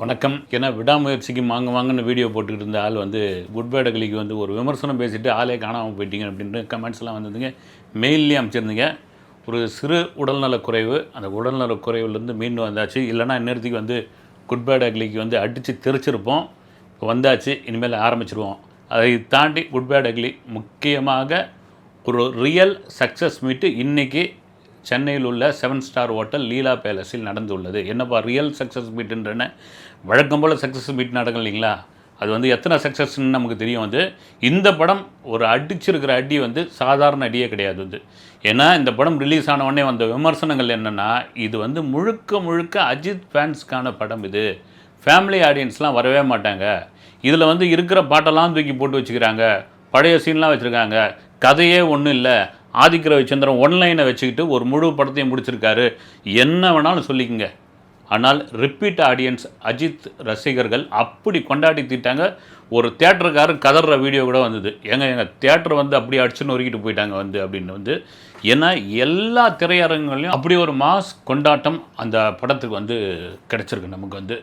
வணக்கம். ஏன்னா விடாமுயற்சிக்கு வாங்க வாங்கன்னு வீடியோ போட்டுக்கிட்டு இருந்த ஆள் வந்து குட் வந்து ஒரு விமர்சனம் பேசிட்டு ஆளே காணாமல் போயிட்டீங்க அப்படின்ட்டு கமெண்ட்ஸ்லாம் வந்ததுங்க. மெயில்லேயே அமைச்சிருந்தீங்க ஒரு சிறு உடல்நலக் குறைவு. அந்த உடல்நலக் குறைவுலேருந்து மீண்டும் வந்தாச்சு. இல்லைன்னா இந்நேரத்துக்கு வந்து குட் வந்து அடித்து தெரிச்சிருப்போம். இப்போ வந்தாச்சு. இனிமேல் ஆரம்பிச்சிருவோம். அதை தாண்டி குட் முக்கியமாக ஒரு ரியல் சக்ஸஸ் மீட்டு இன்றைக்கி சென்னையில் உள்ள செவன் ஸ்டார் ஹோட்டல் லீலா பேலஸில் நடந்துள்ளது. என்னப்பா ரியல் சக்ஸஸ் மீட்டுன்றன வழக்கம் போல் சக்ஸஸ் மீட் நடக்கும் இல்லைங்களா? அது வந்து எத்தனை சக்ஸஸ்ன்னு நமக்கு தெரியும் வந்து இந்த படம் ஒரு அடிச்சிருக்கிற அடி வந்து சாதாரண அடியே கிடையாது வந்து ஏன்னா இந்த படம் ரிலீஸ் ஆனவுடனே வந்த விமர்சனங்கள் என்னென்னா இது வந்து முழுக்க முழுக்க அஜித் ஃபேன்ஸ்க்கான படம் இது. ஃபேமிலி ஆடியன்ஸ்லாம் வரவே மாட்டாங்க. இதில் வந்து இருக்கிற பாட்டெல்லாம் தூக்கி போட்டு வச்சுக்கிறாங்க. பழைய சீன்லாம் வச்சுருக்காங்க. கதையே ஒன்றும் இல்லை. ஆதிக்க ரவிச்சந்திரன் ஒன்லைனை வச்சுக்கிட்டு ஒரு முழு படத்தையும் முடிச்சிருக்காரு. என்ன வேணாலும் சொல்லிக்கங்க. ஆனால் ரிப்பீட் ஆடியன்ஸ் அஜித் ரசிகர்கள் அப்படி கொண்டாடி தீட்டாங்க. ஒரு தேட்டருக்காரர் கதற வீடியோ கூட வந்தது. எங்க எங்கள் தேட்டர் வந்து அப்படி அடிச்சுன்னு ஒருக்கிட்டு போயிட்டாங்க வந்து அப்படின்னு வந்து. ஏன்னா எல்லா திரையரங்குகளையும் அப்படி ஒரு மாஸ் கொண்டாட்டம் அந்த படத்துக்கு வந்து கிடச்சிருக்கு நமக்கு வந்து.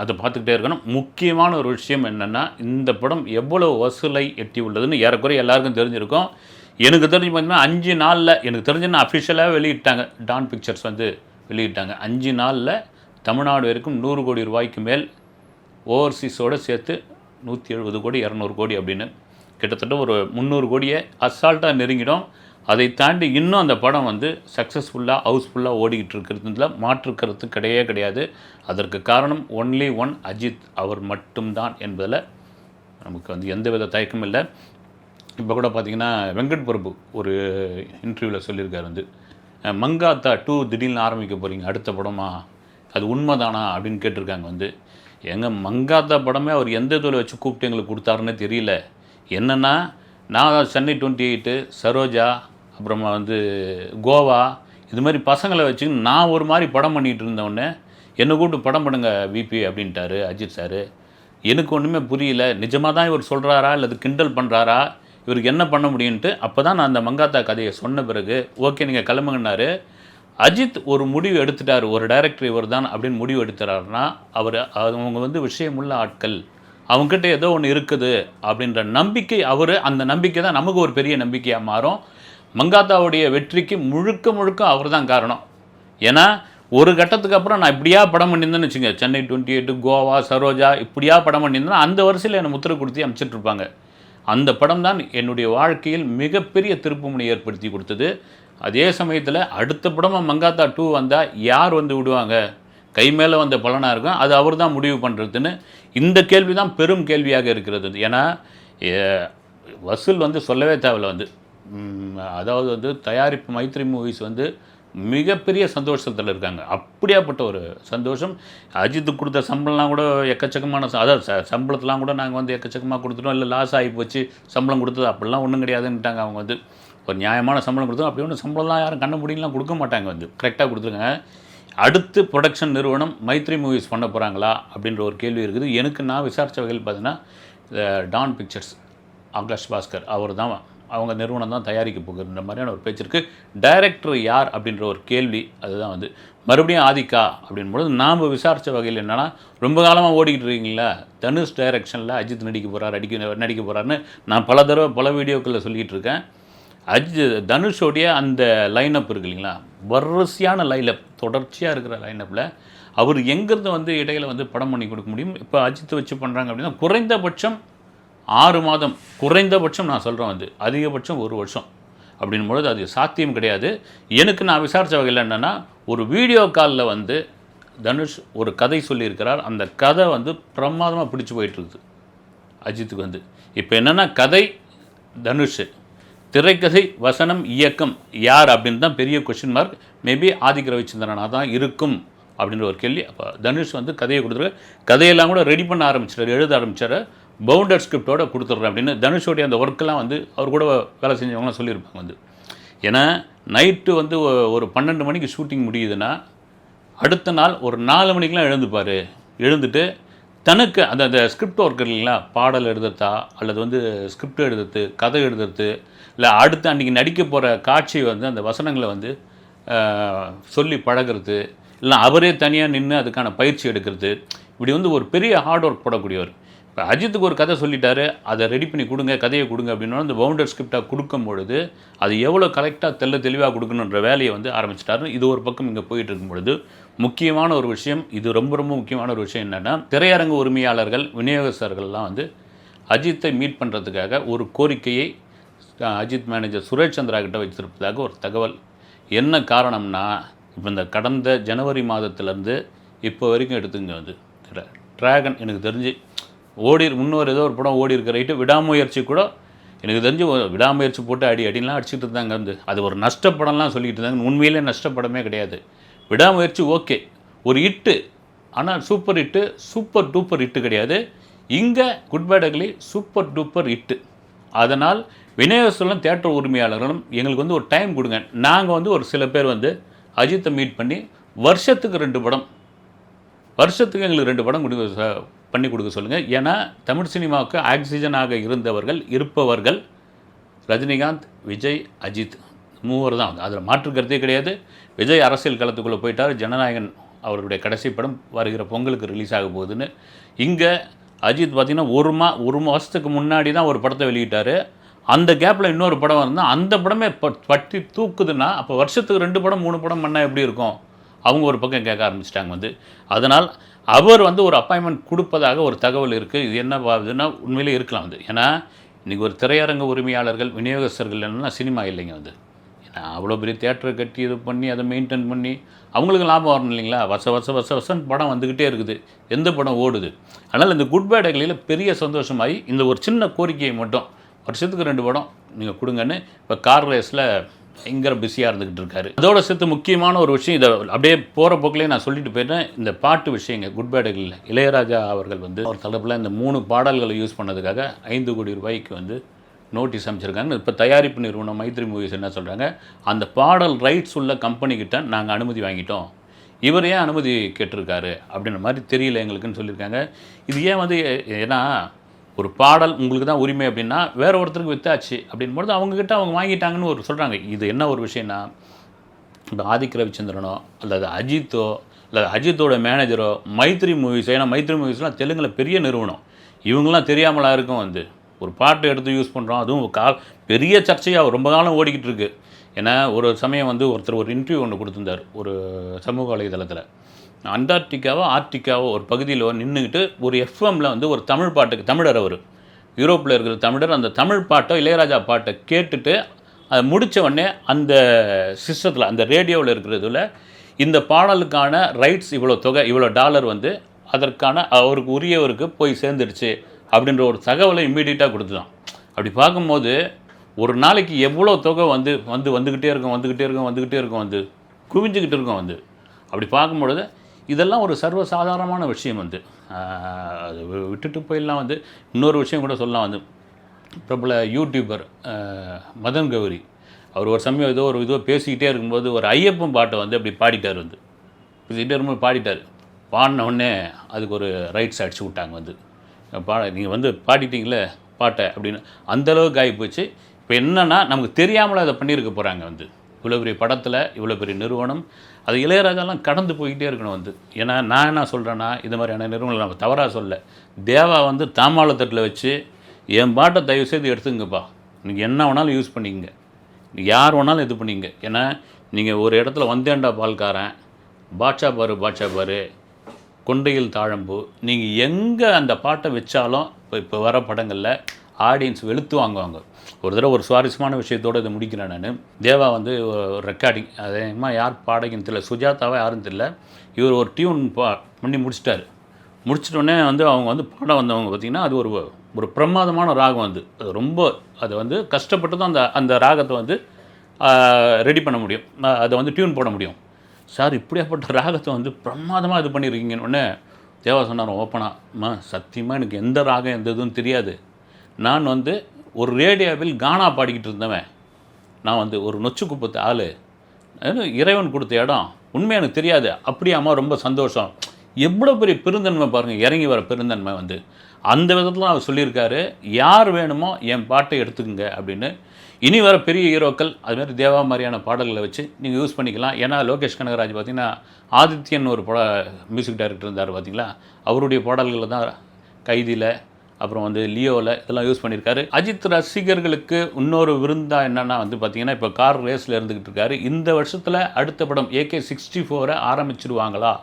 அதை பார்த்துக்கிட்டே இருக்கணும். முக்கியமான ஒரு விஷயம் என்னென்னா இந்த படம் எவ்வளோ வசூலை எட்டி உள்ளதுன்னு ஏறக்குறைய எல்லாருக்கும் தெரிஞ்சிருக்கும். எனக்கு தெரிஞ்சு பார்த்தீங்கன்னா அஞ்சு நாளில் எனக்கு தெரிஞ்சுன்னா அஃபிஷியலாக வெளியிட்டாங்க. டான் பிக்சர்ஸ் வந்து வெளியிட்டாங்க. அஞ்சு நாளில் தமிழ்நாடு வரைக்கும் நூறு கோடி ரூபாய்க்கு மேல் ஓவர்சீஸோடு சேர்த்து நூற்றி எழுபது கோடி இரநூறு கோடி அப்படின்னு கிட்டத்தட்ட ஒரு முந்நூறு கோடியை அசால்ட்டாக நெருங்கிடும். அதை தாண்டி இன்னும் அந்த படம் வந்து சக்ஸஸ்ஃபுல்லாக ஹவுஸ்ஃபுல்லாக ஓடிக்கிட்டு இருக்கிறதுல மாற்று கருத்து கிடையவே கிடையாது. அதற்கு காரணம் ஒன்லி ஒன் அஜித். அவர் மட்டும்தான் என்பதில் நமக்கு வந்து எந்தவித தயக்கமும் இல்லை. இப்போ கூட பார்த்தீங்கன்னா வெங்கட் பிரபு ஒரு இன்டர்வியூவில் சொல்லியிருக்காரு வந்து மங்காத்தா டூ திடீர்னு ஆரம்பிக்க போகிறீங்க அடுத்த படமா? அது உண்மைதானா? அப்படின்னு கேட்டிருக்காங்க வந்து எங்கள் மங்காத்தா படமே அவர் எந்த தொழில் வச்சு கூப்பிட்டு எங்களுக்கு கொடுத்தாருன்னே தெரியல. என்னென்னா நான் சென்னை டுவெண்ட்டி எயிட்டு சரோஜா அப்புறமா வந்து கோவா இது மாதிரி பசங்களை வச்சு நான் ஒரு மாதிரி படம் பண்ணிகிட்டு இருந்தவொடனே என்னை கூப்பிட்டு படம் பண்ணுங்க விபி அப்படின்ட்டாரு அஜித் சார். எனக்கு ஒன்றுமே புரியல. நிஜமாக தான் இவர் சொல்கிறாரா அல்லது கிண்டல் பண்ணுறாரா இவருக்கு என்ன பண்ண முடியும்ன்ட்டு அப்போ தான் நான் அந்த மங்காத்தா கதையை சொன்ன பிறகு ஓகே நீங்கள் கிளம்புங்கன்னாரு. அஜித் ஒரு முடிவு எடுத்துட்டார். ஒரு டைரக்டர் இவர் தான் அப்படின்னு முடிவு எடுத்துறாருன்னா அவர் அவங்க வந்து விஷயமுள்ள ஆட்கள். அவங்ககிட்ட ஏதோ ஒன்று இருக்குது அப்படின்ற நம்பிக்கை அவர் அந்த நம்பிக்கை தான் நமக்கு ஒரு பெரிய நம்பிக்கையாக மாறும். மங்காத்தாவுடைய வெற்றிக்கு முழுக்க முழுக்க அவர் தான் காரணம். ஏன்னா ஒரு கட்டத்துக்கு அப்புறம் நான் இப்படியா படம் பண்ணியிருந்தேன்னு வச்சுங்க சென்னை டுவெண்ட்டி எயிட்டு கோவா சரோஜா இப்படியா படம் பண்ணியிருந்தேன்னா அந்த வரிசையில் என்னை முத்திரை கொடுத்து அனுப்பிச்சிட்ருப்பாங்க அந்த படம் தான் என்னுடைய வாழ்க்கையில் மிகப்பெரிய திருப்புமுனை ஏற்படுத்தி கொடுத்தது. அதே சமயத்தில் அடுத்த படமாக மங்காத்தா டூ வந்தால் யார் வந்து விடுவாங்க? கை மேலே வந்த பலனாக இருக்கும். அது அவர் தான் முடிவு பண்ணுறதுன்னு இந்த கேள்வி தான் பெரும் கேள்வியாக இருக்கிறது. ஏன்னா வசூல் வந்து சொல்லவே தேவையில்ல வந்து. அதாவது வந்து தயாரிப்பு மைத்ரி மூவிஸ் வந்து மிகப்பெரிய சந்தோஷத்தில் இருக்காங்க. அப்படியாப்பட்ட ஒரு சந்தோஷம். அஜித்துக்கு கொடுத்த சம்பளம்லாம் கூட எக்கச்சக்கமான அதாவது ச சம்பளத்தெலாம் கூட நாங்கள் வந்து எக்கச்சக்கமாக கொடுத்துட்டோம். இல்லை லாஸ் ஆகி போச்சு சம்பளம் கொடுத்தது அப்படிலாம் ஒன்றும் கிடையாதுன்ட்டாங்க அவங்க வந்து. ஒரு நியாயமான சம்பளம் கொடுத்தோம். அப்படி ஒன்றும் சம்பளம்லாம் யாரும் கண்ண முடியலாம் கொடுக்க மாட்டாங்க வந்து. கரெக்டாக கொடுத்துருங்க. அடுத்து ப்ரொடக்ஷன் நிறுவனம் மைத்ரி மூவிஸ் பண்ண போகிறாங்களா அப்படின்ற ஒரு கேள்வி இருக்குது. எனக்கு நான் விசாரித்த வகையில் பார்த்தீங்கன்னா இந்த டான் பிக்சர்ஸ் ஆகாஷ் பாஸ்கர் அவர் தான் அவங்க நிறுவனம் தான் தயாரிக்க போகிற மாதிரியான ஒரு பேச்சு இருக்குது டைரக்டர் யார் அப்படின்ற ஒரு கேள்வி அதுதான் வந்து. மறுபடியும் ஆதிக்கா அப்படின்பொழுது நாம் விசாரித்த வகையில் என்னென்னா ரொம்ப காலமாக ஓடிக்கிட்டு இருக்கீங்களா தனுஷ் டைரக்ஷனில் அஜித் நடிக்க போகிறார் அடிக்க நடிக்க போகிறாருன்னு நான் பல தடவை பல வீடியோக்களில் சொல்லிகிட்டு இருக்கேன். அஜித் தனுஷோடைய அந்த லைனப் இருக்கு இல்லைங்களா வரிசையான லைனப் தொடர்ச்சியாக இருக்கிற லைனப்பில் அவர் எங்கேருந்து வந்து இடையில வந்து படம் பண்ணி கொடுக்க முடியும்? இப்போ அஜித் வச்சு பண்ணுறாங்க அப்படின்னா குறைந்தபட்சம் ஆறு மாதம் குறைந்தபட்சம் நான் சொல்கிறேன் வந்து அதிகபட்சம் ஒரு வருஷம். அப்படின் பொழுது அது சாத்தியம் கிடையாது. எனக்கு நான் விசாரித்த வகையில் என்னென்னா ஒரு வீடியோ காலில் வந்து தனுஷ் ஒரு கதை சொல்லியிருக்கிறார். அந்த கதை வந்து பிரமாதமாக பிடிச்சி போயிட்டுருக்குது. அஜித்துக்கு வந்து. இப்போ என்னென்னா கதை தனுஷ். திரைக்கதை வசனம் இயக்கம் யார் அப்படின்னு தான் பெரிய கொஷின் மார்க் மேபி ஆதிக்க ரவிச்சந்திரனாக தான் இருக்கும் அப்படின்ற ஒரு கேள்வி. அப்போ தனுஷ் வந்து கதையை கொடுத்துருக்கு கதையெல்லாம் கூட ரெடி பண்ண ஆரம்பிச்சிட்டாரு எழுத ஆரம்பிச்சார். பவுண்டர் ஸ்கிரிப்டோட கொடுத்துட்றேன் அப்படின்னு தனுஷோடைய அந்த ஒர்க்கெல்லாம் வந்து அவர் கூட வேலை செஞ்சவங்களாம் சொல்லியிருப்பாங்க வந்து. ஏன்னா நைட்டு வந்து ஒரு பன்னெண்டு மணிக்கு ஷூட்டிங் முடியுதுன்னா அடுத்த நாள் ஒரு நாலு மணிக்கெலாம் எழுந்துப்பார். எழுந்துட்டு தனக்கு அந்த அந்த ஸ்கிரிப்ட் ஒர்க் இல்லைங்களா? பாடல் எழுதுறதா அல்லது வந்து ஸ்கிரிப்ட் எழுதுறது கதை எழுதுறது இல்லை அடுத்து அன்றைக்கி நடிக்க போகிற காட்சி வந்து அந்த வசனங்களை வந்து சொல்லி பழகுறது இல்லை அவரே தனியாக நின்று அதுக்கான பயிற்சி எடுக்கிறது. இப்படி வந்து ஒரு பெரிய ஹார்ட் ஒர்க் போடக்கூடியவர். இப்போ அஜித்துக்கு ஒரு கதை சொல்லிட்டாரு அதை ரெடி பண்ணி கொடுங்க கதையை கொடுங்க அப்படின்னா அந்த பவுண்டர் ஸ்கிரிப்டாக கொடுக்கும் பொழுது அது எவ்வளோ கரெக்டாக தெல்ல தெளிவாக கொடுக்கணுன்ற வேலையை வந்து ஆரம்பிச்சிட்டாரு இது ஒரு பக்கம் இங்கே போயிட்டு இருக்கும் பொழுது முக்கியமான ஒரு விஷயம் இது ரொம்ப ரொம்ப முக்கியமான ஒரு விஷயம் என்னென்னா திரையரங்கு உரிமையாளர்கள் விநியோகஸ்தர்கள்லாம் வந்து அஜித்தை மீட் பண்ணுறதுக்காக ஒரு கோரிக்கையை அஜித் மேனேஜர் சுரேஷ் சந்திரா கிட்ட வச்சிருப்பதாக ஒரு தகவல். என்ன காரணம்னா இப்போ இந்த கடந்த ஜனவரி மாதத்துலேருந்து இப்போ வரைக்கும் எடுத்துங்க வந்து ட்ராகன் எனக்கு தெரிஞ்சு ஓடி முன்னோர் ஏதோ ஒரு படம் ஓடி இருக்க. ரைட்டு விடாமுயற்சி கூட எனக்கு தெரிஞ்சு விடாமுயற்சி போட்டு அடி அடிலாம் அடிச்சுட்டு இருந்தாங்க. வந்து அது ஒரு நஷ்டப்படம்லாம் சொல்லிட்டு இருந்தாங்க. உண்மையிலே நஷ்டப்படமே கிடையாது. விடாமுயற்சி ஓகே. ஒரு இட்டு ஆனால் super hit super duper hit கிடையாது. இங்கே good bad ugly super duper hit. அதனால் விநியோகஸ்தர்களும் தேட்டர் உரிமையாளர்களும் எங்களுக்கு வந்து ஒரு டைம் கொடுங்க. நாங்கள் வந்து ஒரு சில பேர் வந்து அஜித்தை மீட் பண்ணி வருஷத்துக்கு ரெண்டு படம் வருஷத்துக்கு எங்களுக்கு ரெண்டு படம் கொடுங்க சார். பண்ணி கொடுக்க சொல்லுங்கள் ஏன்னா தமிழ் சினிமாவுக்கு ஆக்சிஜனாக இருந்தவர்கள் இருப்பவர்கள் ரஜினிகாந்த் விஜய் அஜித் மூவர் தான். அதில் மாற்று கருத்தே கிடையாது. விஜய் அரசியல் களத்துக்குள்ளே போயிட்டார். ஜனநாயகன் அவருடைய கடைசி படம் வருகிற பொங்கலுக்கு ரிலீஸ் ஆக போகுதுன்னு. இங்கே அஜித் பார்த்திங்கன்னா ஒரு மா ஒரு மாதத்துக்கு முன்னாடி தான் ஒரு படத்தை வெளியிட்டார். அந்த கேப்பில் இன்னொரு படம் இருந்தால் அந்த படமே ப- பட்டி தூக்குதுன்னா அப்போ வருஷத்துக்கு ரெண்டு படம் மூணு படம் பண்ணால் எப்படி இருக்கும்? அவங்க ஒரு பக்கம் கேட்க ஆரம்பிச்சிட்டாங்க வந்து. அதனால் அவர் வந்து ஒரு அப்பாயின்மெண்ட் கொடுப்பதாக ஒரு தகவல் இருக்குது இது என்ன ஆகுதுன்னா உண்மையிலே இருக்கலாம் வந்து ஏன்னா இன்றைக்கி ஒரு திரையரங்க உரிமையாளர்கள் விநியோகஸ்தர்கள் என்னென்னா சினிமா இல்லைங்க வந்து ஏன்னா அவ்வளோ பெரிய தேட்டரை கட்டி இது பண்ணி அதை மெயின்டைன் பண்ணி அவங்களுக்கு லாபம் வரணும் இல்லைங்களா? வருஷ வச வருஷ வருஷம் படம் வந்துக்கிட்டே இருக்குது. எந்த படம் ஓடுது? அதனால் இந்த குட் பேடைகளில் பெரிய சந்தோஷமாகி இந்த ஒரு சின்ன கோரிக்கையை மட்டும் வருஷத்துக்கு ரெண்டு படம் நீங்கள் கொடுங்கன்னு இப்போ கார் ரேஸில் பயங்கர பிஸியாக இருந்துக்கிட்டு இருக்காரு அதோட சேர்த்து முக்கியமான ஒரு விஷயம் இதை அப்படியே போகிற போக்கிலே நான் சொல்லிட்டு போயிட்டேன் இந்த பாட்டு விஷயங்க குட் பேடைகளில் இளையராஜா அவர்கள் வந்து ஒரு தளப்பில் இந்த மூணு பாடல்களை யூஸ் பண்ணதுக்காக ஐந்து கோடி ரூபாய்க்கு வந்து நோட்டீஸ் அமைச்சிருக்காங்க இப்போ தயாரிப்பு நிறுவனம் மைத்ரி மூவிஸ் என்ன சொல்கிறாங்க அந்த பாடல் ரைட்ஸ் உள்ள கம்பெனிக்கிட்ட நாங்கள் அனுமதி வாங்கிட்டோம். இவர் ஏன் அனுமதி கேட்டிருக்காரு? அப்படின்ற மாதிரி தெரியல எங்களுக்குன்னு சொல்லியிருக்காங்க. இது ஏன் வந்து ஏன்னா ஒரு பாடல் உங்களுக்கு தான் உரிமை அப்படின்னா வேற ஒருத்தருக்கு வித்தாச்சு அப்படின்போது அவங்கக்கிட்ட அவங்க வாங்கிட்டாங்கன்னு ஒரு சொல்கிறாங்க இது என்ன ஒரு விஷயம்னா இப்போ ஆதிக் ரவிச்சந்திரனோ அல்லது அஜித்தோ அல்லது அஜித்தோட மேனேஜரோ மைத்ரி மூவிஸ் ஏன்னா மைத்ரி மூவிஸ்லாம் தெலுங்கில் பெரிய நிறுவனம். இவங்கெல்லாம் தெரியாமலா இருக்கும் வந்து. ஒரு பாட்டு எடுத்து யூஸ் பண்ணுறோம் அதுவும் கால் பெரிய சர்ச்சையாக ரொம்ப காலம் ஓடிக்கிட்டு இருக்குது ஏன்னா ஒரு சமயம் வந்து ஒருத்தர் ஒரு இன்டர்வியூ ஒன்று கொடுத்துருந்தார் ஒரு சமூக வலைதளத்தில். அண்டார்டிகாவோ ஆர்டிகாவோ ஒரு பகுதியில் நின்றுக்கிட்டு ஒரு எஃப்எம்மில் வந்து ஒரு தமிழ் பாட்டுக்கு தமிழர் அவர். யூரோப்பில் இருக்கிற தமிழர் அந்த தமிழ் பாட்டோ இளையராஜா பாட்டை கேட்டுட்டு அதை முடித்த உடனே அந்த சிஸ்டத்தில் அந்த ரேடியோவில் இருக்கிறதுல இந்த பாடலுக்கான ரைட்ஸ் இவ்வளோ தொகை இவ்வளோ டாலர் வந்து அதற்கான அவருக்கு உரியவருக்கு போய் சேர்ந்துடுச்சு அப்படின்ற ஒரு தகவலை இம்மீடியட்டாக கொடுத்துதான். அப்படி பார்க்கும்போது ஒரு நாளைக்கு எவ்வளோ தொகை வந்து வந்து வந்துக்கிட்டே இருக்கும் வந்துக்கிட்டே இருக்கும் வந்துக்கிட்டே இருக்கும் வந்து குவிஞ்சுக்கிட்டு இருக்கும் வந்து. அப்படி பார்க்கும்பொழுது இதெல்லாம் ஒரு சர்வசாதாரணமான விஷயம் வந்து. அது விட்டுட்டு போயிடலாம் வந்து. இன்னொரு விஷயம் கூட சொல்லலாம் வந்து. பிரபல யூடியூபர் மதன் கௌரி அவர் ஒரு சமயம் ஏதோ ஒரு இதோ பேசிக்கிட்டே இருக்கும்போது ஒரு ஐயப்பன் பாட்டை வந்து அப்படி பாடிட்டார் வந்து. பேசிக்கிட்டே இருக்கும்போது பாடிட்டார். பாடின உடனே அதுக்கு ஒரு ரைட்ஸ் அடிச்சு விட்டாங்க வந்து. பா நீங்கள் வந்து பாடிட்டீங்களே பாட்டை அப்படின்னு. அந்தளவுக்கு ஆகி போச்சு. இப்போ என்னென்னா நமக்கு தெரியாமல் அதை பண்ணியிருக்க போகிறாங்க வந்து. இவ்வளோ பெரிய படத்தில் இவ்வளோ பெரிய நிறுவனம் அது இளையராஜாலாம் கடந்து போய்கிட்டே இருக்கணும் வந்து. ஏன்னா நான் என்ன சொல்கிறேன்னா இது மாதிரியான நிறுவனங்கள் நம்ம தவறாக சொல்ல. தேவா வந்து தாமாளத்தட்டில் வச்சு என் பாட்டை தயவு செய்து எடுத்துங்கப்பா. நீங்கள் என்ன வேணாலும் யூஸ் பண்ணிக்கங்க. யார் வேணாலும் இது பண்ணிங்க ஏன்னா நீங்கள் ஒரு இடத்துல வந்தேன்டா பால்காரன். பாட்ஷா பாரு பாட்ஷா பாரு. கொண்டையில் தாழம்பு. நீங்கள் எங்கே அந்த பாட்டை வச்சாலும் இப்போ இப்போ வர படங்களில் ஆடியன்ஸ் வெளுத்து வாங்குவாங்க. ஒரு தடவை ஒரு சுவாரஸ்யமான விஷயத்தோடு இதை முடிக்கிறேன் நான். தேவா வந்து ரெக்கார்டிங் அதேமா யார் பாடகின்னு தெரியல சுஜாதாவை யாரும் தெரியல இவர் ஒரு டியூன் பா பண்ணி முடிச்சிட்டாரு. முடிச்சிட்டோடனே வந்து அவங்க வந்து பாட வந்தவங்க பார்த்திங்கன்னா அது ஒரு ஒரு பிரமாதமான ராகம் வந்து அது ரொம்ப அது வந்து கஷ்டப்பட்டு தான் அந்த அந்த ராகத்தை வந்து ரெடி பண்ண முடியும். அதை வந்து டியூன் போட முடியும். சார் இப்படியாப்பட்ட ராகத்தை வந்து பிரமாதமாக இது பண்ணியிருக்கீங்கன்னு உடனே தேவா சொன்னார் ஓப்பனாக அம்மா சத்தியமாக எனக்கு எந்த ராகம் எந்த இதுவும் தெரியாது. நான் வந்து ஒரு ரேடியோவில் கானா பாடிக்கிட்டு இருந்தவன். நான் வந்து ஒரு நொச்சு குப்பத்து ஆள் இறைவன் கொடுத்த இடம். உண்மை எனக்கு தெரியாது. அப்படியாம்மா ரொம்ப சந்தோஷம். எவ்வளோ பெரிய பெருந்தன்மை பாருங்கள் இறங்கி வர பெருந்தன்மை வந்து. அந்த விதத்தில் அவர் சொல்லியிருக்காரு யார் வேணுமோ என் பாட்டை எடுத்துக்கங்க அப்படின்னு. இனி வர பெரிய ஹீரோக்கள் அதுமாதிரி தேவா மாதிரியான பாடல்களை வச்சு நீங்கள் யூஸ் பண்ணிக்கலாம். ஏன்னா லோகேஷ் கனகராஜ் பார்த்திங்கன்னா ஆதித்யன் ஒரு பட மியூசிக் டைரக்டர் இருந்தார் பார்த்தீங்களா அவருடைய பாடல்களில் தான் கைதியில் அப்புறம் வந்து லியோவில் இதெல்லாம் யூஸ் பண்ணியிருக்காரு. அஜித் ரசிகர்களுக்கு இன்னொரு விருந்தா என்னன்னா வந்து பார்த்தீங்கன்னா இப்போ கார் ரேஸில் இருந்துக்கிட்டு இருக்காரு. இந்த வருஷத்தில் அடுத்த படம் ஏகே சிக்ஸ்டி ஃபோரை ஆரம்பிச்சிருவாங்களா?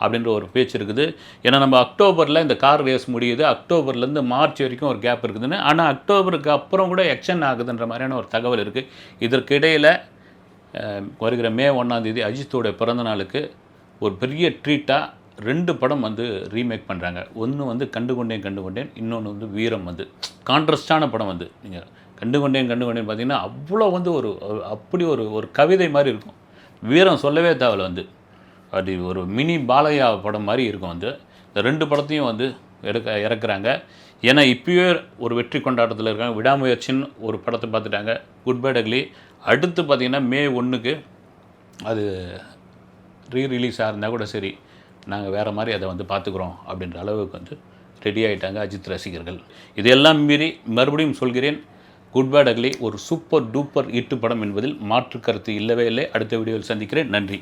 அப்படின்ற ஒரு பேச்சு இருக்குது. ஏன்னா நம்ம அக்டோபரில் இந்த கார் ரேஸ் முடியுது. அக்டோபர்லேருந்து மார்ச் வரைக்கும் ஒரு கேப் இருக்குதுன்னு. ஆனால் அக்டோபருக்கு அப்புறம் கூட எக்ஷன் ஆகுதுன்ற மாதிரியான ஒரு தகவல் இருக்குது இதற்கு இடையில் வருகிற மே ஒன்றாந்தேதி அஜித்தோட பிறந்த நாளுக்கு ஒரு பெரிய ட்ரீட்டாக ரெண்டு படம் வந்து ரீமேக் பண்ணுறாங்க ஒன்று வந்து கண்டுகொண்டேன் கண்டுகொண்டேன் இன்னொன்று வந்து வீரம் வந்து. கான்ட்ரஸ்டான படம் வந்து. நீங்கள் கண்டுகொண்டேன் கண்டுகொண்டேன் பார்த்தீங்கன்னா அவ்வளோ வந்து ஒரு அப்படி ஒரு ஒரு கவிதை மாதிரி இருக்கும். வீரம் சொல்லவே தேவையில்ல வந்து. அது ஒரு மினி பாலையா படம் மாதிரி இருக்கும் வந்து. இந்த ரெண்டு படத்தையும் வந்து எடுக்க இறக்குறாங்க. ஏன்னா இப்போயே ஒரு வெற்றி கொண்டாட்டத்தில் இருக்காங்க. விடாமுயற்சின்னு ஒரு படத்தை பார்த்துட்டாங்க. குட் பை டக்லி அடுத்து பார்த்தீங்கன்னா மே ஒன்றுக்கு அது ரீ ரிலீஸாக இருந்தால் கூட சரி. நாங்கள் வேறு மாதிரி அதை வந்து பார்த்துக்குறோம் அப்படின்ற அளவுக்கு வந்து ரெடி ஆகிட்டாங்க அஜித் ரசிகர்கள். இதையெல்லாம் மீறி மறுபடியும் சொல்கிறேன் குட் பேட் அக்லி ஒரு சூப்பர் டூப்பர் இட்டு படம் என்பதில் மாற்று கருத்து இல்லவே இல்லை. அடுத்த வீடியோவில் சந்திக்கிறேன். நன்றி.